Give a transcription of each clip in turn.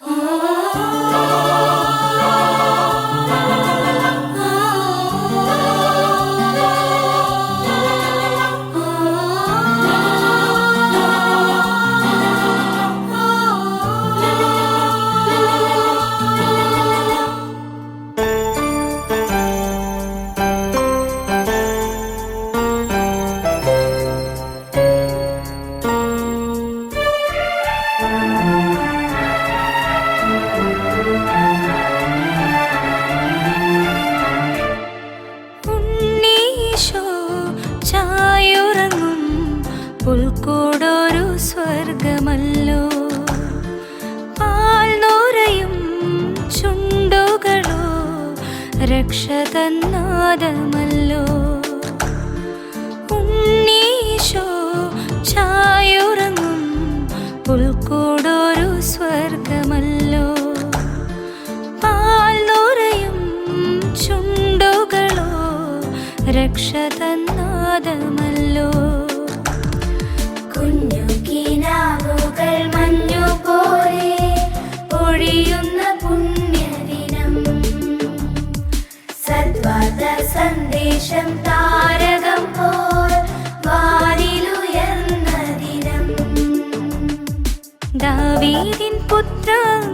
ഉണ്ണീശോ സ്വർഗമല്ലോ പാൽനൂരയും ചുണ്ടുകളോ രക്ഷതന്നാദമല്ലോ. ഉണ്ണീശോ ചായുറങ്ങും പുൽക്കൂടൊരു സ്വർഗമല്ലോ. പാൽനുരയും ചുണ്ടുകളോ രക്ഷതന്നാദമല്ലോ. കുഞ്ഞു புத்தம்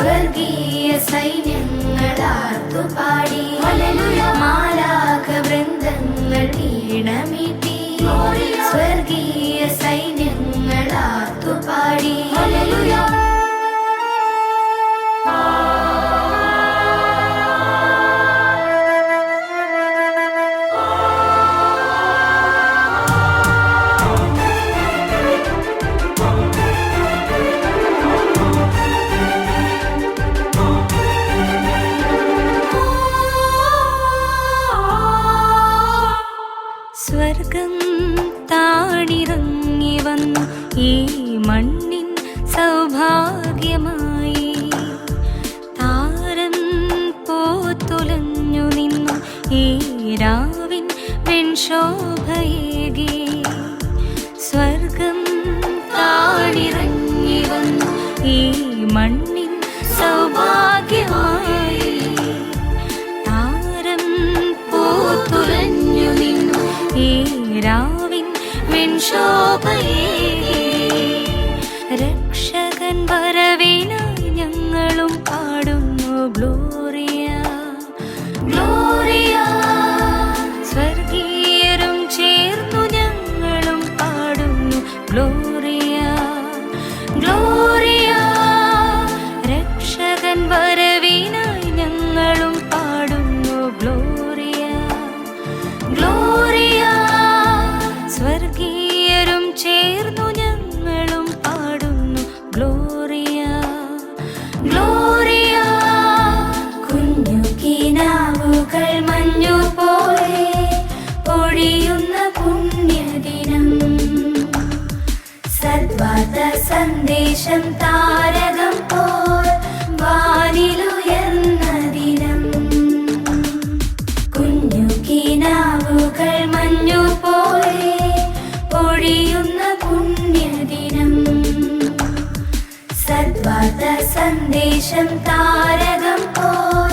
സ്വർഗീയ സൈന്യങ്ങൾ ആർത്തുപാടി മാലാക വൃന്ദങ്ങൾ വീണമീട്ടി സ്വർഗീയ ഈ മണ്ണിൻ സൗഭാഗ്യമായി താരം പോത്തുലഞ്ഞു നിന്നു ഈ രാവിൻ വെൺശോഭയേകി. സ്വർഗം താണിറങ്ങി വന്നു ഈ മണ്ണിൻ സൗഭാഗ്യമായി സദ്വാർത്ത സന്ദേശം താരകം പോൽ വാനിലുയർന്ന ദിനം കുഞ്ഞു കിനാവുകൾ മഞ്ഞു പോലെ പൊഴിയുന്ന പുണ്യദിനം. സത്വാത സന്ദേശം താരകം പോൽ